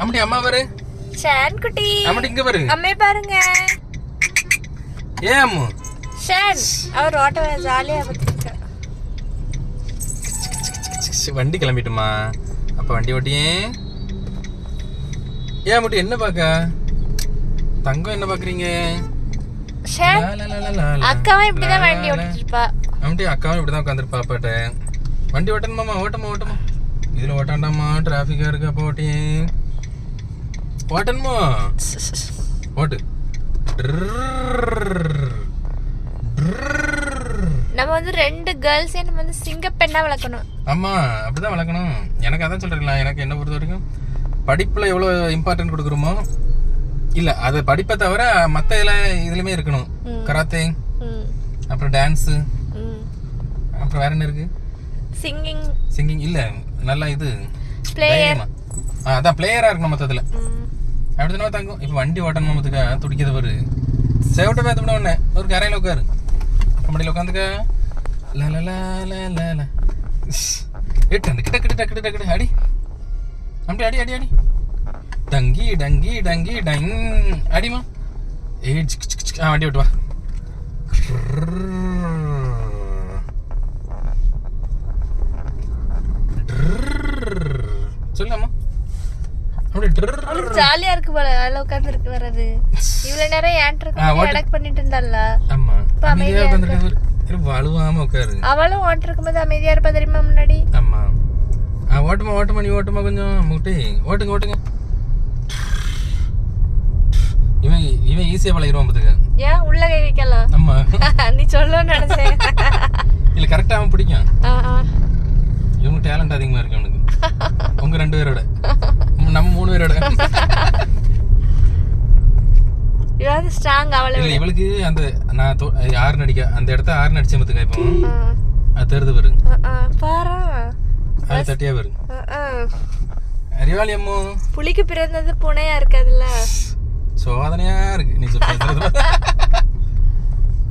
அம்மடி அம்மா பாரு. ஷான் குட்டி. அம்மடி இங்க பாரு. அம்மே பாருங்க. ஏன் அம்மு. ஷான் அவர் ஓட்ட ஜாலியா பார்த்துருக்க வண்டி கிளம்பிட்டுமா? அப்ப வண்டி ஓட்டியே. ஏன் அம்முட்டி என்ன பாக்க? தங்கம் என்ன பாக்குறீங்க. அக்காவும் இப்படிதான் வண்டி அம்முட்டி அக்காவும் இப்படிதான் உட்காந்துருப்பா அப்பாட்ட. வண்டி ஓட்டணுமாமா ஓட்டமா ஓட்டமா. இதுல ஓட்டாண்டாமா டிராஃபிக்கா இருக்கு ஓட்டியே ஓட்டணுமா? ஓட்டு. நம்ம வந்து ரெண்டு கேர்ள்ஸையும் நம்ம வந்து சிங்கப்பெண்ணா வளர்க்கணும். ஆமா அப்படிதான் வளர்க்கணும். எனக்கு அதான் சொல்றீங்களா எனக்கு என்ன பொறுத்த வரைக்கும் படிப்புல எவ்வளவு இம்பார்ட்டன்ட் கொடுக்குறோமோ இல்ல அது படிப்பை தவிர மத்த இதுல இதுலயுமே இருக்கணும். கராத்தே அப்புறம் டான்ஸ் அப்புறம் வேற என்ன இருக்கு? சிங்கிங் சிங்கிங் இல்ல நல்லா இது. பிளேயர் அதான் பிளேயரா இருக்கணும் மொத்தத்துல. ம். அப்படிதானே தங்கும்? இப்போ வண்டி ஓட்டணும் மொத்தத்துக்கா? துடிக்கிறது பாரு. செவட்ட பேத்த உடனே ஒரு கரையில உட்காரு. அப்படியில் உட்காந்துக்க. ல ல ல ல ல ல. எட்டு அந்த கிட்ட கிட்ட கிட்ட கிட்ட அடி. அப்படி அடி அடி அடி. டங்கி டங்கி டங்கி டங். அடிமா ஏ வண்டி விட்டு அவளுக்கு ஜாலியா இருக்கு போல அதில் உட்காந்து இருக்கு வர்றது இவ்வளவு நேரம் ஏன்ட்டு பண்ணிட்டு இருந்தால ஆமா. இப்ப அமைதியா அமைதியா உட்காந்துருக்காரு வலுவாம உட்காரு. அவளும் ஓட்டு இருக்கும்போது அமைதியா இருப்பா தெரியுமா முன்னாடி? ஆமா. ஓட்டுமா ஓட்டுமா நீ ஓட்டுமா கொஞ்சம் முட்டி. ஓட்டுங்க ஓட்டுங்க. இவன் இவன் ஈஸியா பழகிடுவான் பாத்துக்க. ஏன் உள்ள கை வைக்கலாம் ஆமா. நீ சொல்லணும்னு நினைச்சேன் இல்ல கரெக்டா அவன் பிடிக்கும் ஆ, ஆ. இவங்க டேலண்ட் அதிகமா இருக்கு அவனுக்கு உங்க ரெண்டு பேரோட. நம்ம மூணு பேரோட. இவாவது ஸ்ட்ராங் அவளை இல்ல. இவளுக்கு அந்த நான் ஆறு நடிக்க அந்த இடத்த ஆறு நடிச்சேன் பாத்துக்க இப்போ ஆ, அது தெரிது பாரு ஆ, ஆ, பாரா. அது தட்டியா பாரு ஆ, ஆ. அறிவாளி அம்மோ. புலிக்கு பிறந்தது பூனையா இருக்காதுல்ல? சோதனையா இருக்கு. நீ சொல்றது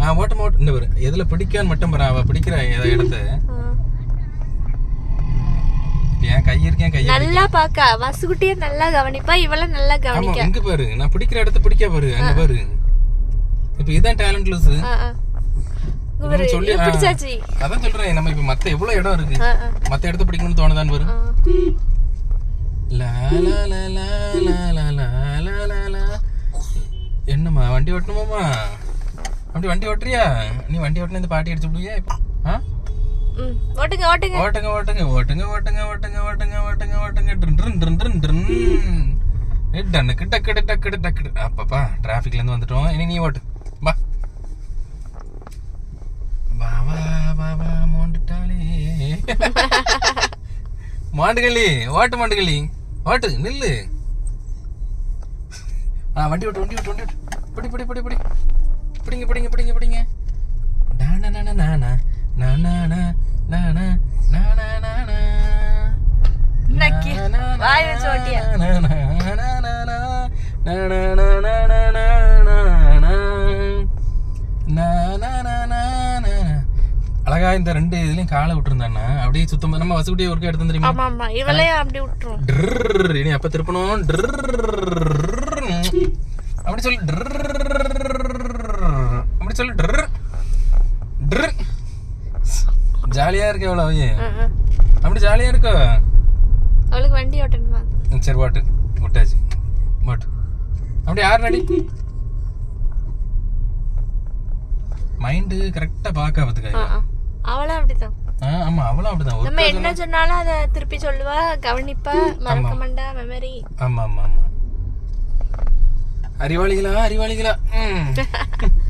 ஆ ஓட்டம் ஓட்டு இந்த பாரு எதுல பிடிக்கான்னு மட்டும் பாரு. அவ பிடிக்கிற எத- இடத்த. என் கை இருக்கேன் கை நல்லா பாக்க வசுகுட்டியே நல்லா கவனிப்பா இவள நல்லா கவனிக்க. இங்க பாரு நான் பிடிக்கிற இடத்த பிடிக்க பாரு அங்க பாரு. இப்போ இதான் டேலண்ட் அதான் சொல்றேன் நம்ம இப்ப மத்த எவ்வளவு இடம் இருக்கு? மத்த இடத்த பிடிக்கணும்னு தோணுதான் பாரு. என்னம்மா வண்டி ஓட்டணுமாமா அப்படி வண்டி ஓட்டுறியா? நீ வண்டி ஓட்டின இந்த பாட்டி அடிச்சு விடுவியா? ஓட்டுங்க ஓட்டுங்க. ஓட்டுங்க ஓட்டுங்க ஓட்டுங்க ஓட்டுங்க ஓட்டுங்க ஓட்டுங்க ஓட்டுங்க ஓட்டுங்க. ட்ரின் ட்ரின் ட்ரின் ட்ரின் ட்ரின். டன்னுக்கு டக்குடு டக்குடு டக்குடு. அப்பப்பா டிராஃபிக்ல இருந்து வந்துட்டோம். இனி நீ ஓட்டு. வா. வா வா வா வா மோண்டுட்டாளே மாண்டுகளி ஓட்டு மாண்டுகளி ஓட்டு நில்லு. ஆ வண்டி ஓட்டு வண்டி ஓட்டு வண்டி ஓட்டு. பிடி பிடி பிடி பிடி. பிடிங்க பிடிங்க பிடிங்க பிடிங்க. டானா நானா நானா அழகா இந்த ரெண்டு இதுலயும் காலை விட்டுருந்தாண்ணா அப்படியே சுத்தமா நம்ம வசூட்டியே ஒருக்கா எடுத்து தெரியுமா ஆமா ஆமா இவளையும் அப்படி விட்டுரும் இனி அப்ப திருப்பணும் அப்படி சொல்லு அப்படி சொல்லு ஜாலியா இருக்கு ஆ. அப்படி ஜாலியா இருக்கோ அவளுக்கு வண்டி ஓட்டணுமா சரி ஓட்டு. விட்டாச்சு. ஓட்டு. அப்படி யார் நடி மைண்டு கரெக்டா பார்க்க ஆ, பார்த்துக்க. அவளும் அப்படிதான் ஆமா அவளும் அப்படிதான் நம்ம என்ன சொன்னாலும் அதை திருப்பி சொல்லுவா கவனிப்பா மறக்க மாட்டா மெமரி ஆமா ஆமா ஆமா. அறிவாளிகளா அறிவாளிகளா?